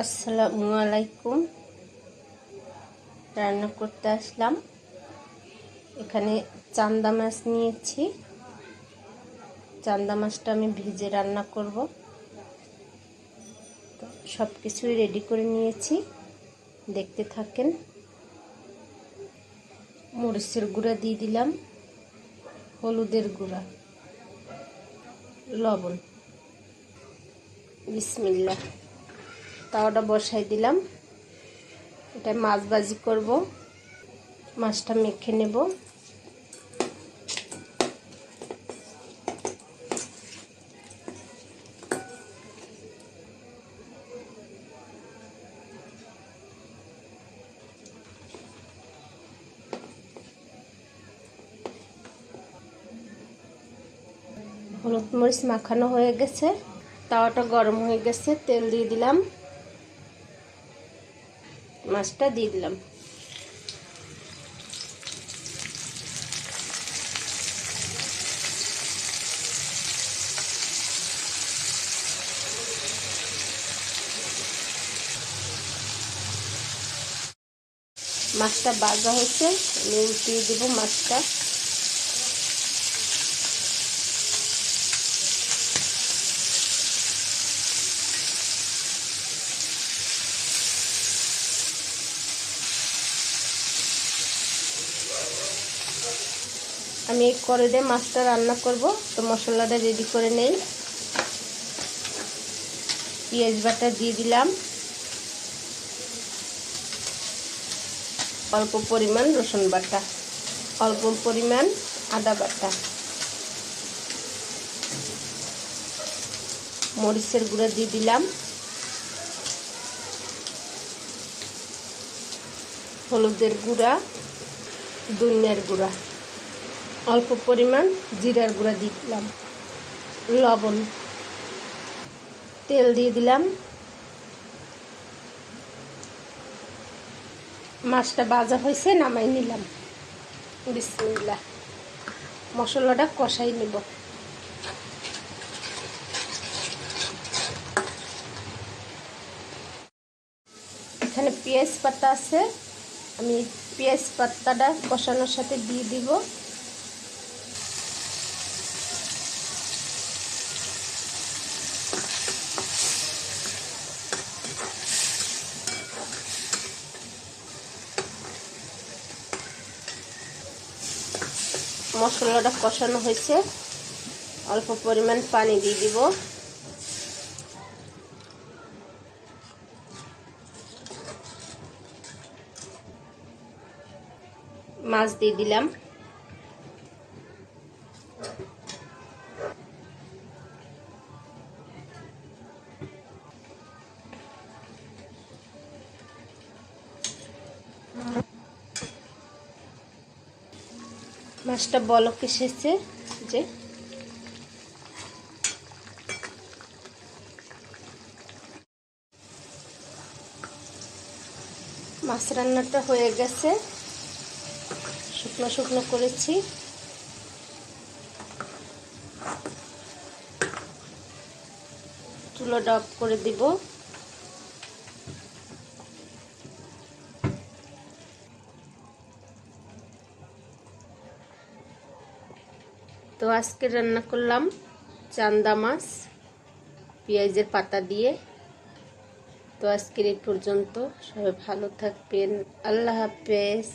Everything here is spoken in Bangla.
আসসালামু আলাইকুম। রান্না করতে আসলাম। এখানে চান্দা মাছ নিয়েছি। চান্দা মাছটা আমি ভিজে রান্না করব। তো সব কিছুই রেডি করে নিয়েছি। দেখতে থাকেন। মরিচের গুঁড়া দিয়ে দিলাম। হলুদের গুঁড়া। লবণ। বিসমিল্লা তাওয়াটা বসাই দিলাম। এটা মাছ ভাজি করব। মাছটা মেখে নেব। হলুদ মরিচ মাখানো হয়ে গেছে। তাওয়াটা গরম হয়ে গেছে, তেল দিয়ে দিলাম। মাছটা দিয়ে দিলাম। মাছটা বাজা হয়েছে আমি উল্টিয়ে দেবো মাছটা। আমি এই কড়াইতে মাছটা রান্না করব। তো মশলাটা রেডি করে নেই। পেঁয়াজ বাটা দিয়ে দিলাম। অল্প পরিমাণ রসুন বাটা। অল্প পরিমাণ আদা বাটা। মরিচের গুঁড়া দিয়ে দিলাম। হলুদের গুঁড়া দুনিয়ার গুঁড়া। অল্প পরিমাণ জিরার গুঁড়া দিয়ে দিলাম। লবণ। তেল দিয়ে দিলাম। মাছটা ভাজা হয়েছে, নামাই নিলাম। বিসমিল্লা মশলাটা কষাই নেব। এখানে পেঁয়াজ পাতা আছে। আমি পেঁয়াজ পাতাটা কষানোর সাথে দিয়ে দিব। মশলাটা কষানো হয়েছে। অল্প পরিমাণ পানি দিয়ে দিব। মাছ দিয়ে দিলাম। মাছটা বলক এসেছে যে মাছ রান্নাটা হয়ে গেছে। শুকনো শুকনো করেছি। চুলোটা অফ করে দিব। তো আজকে রান্না করলাম চান্দা মাছ, পেঁয়াজের পাতা দিয়ে। তো আজকের এই পর্যন্ত, সবাই ভালো থাকবেন। আল্লাহ হাফেজ।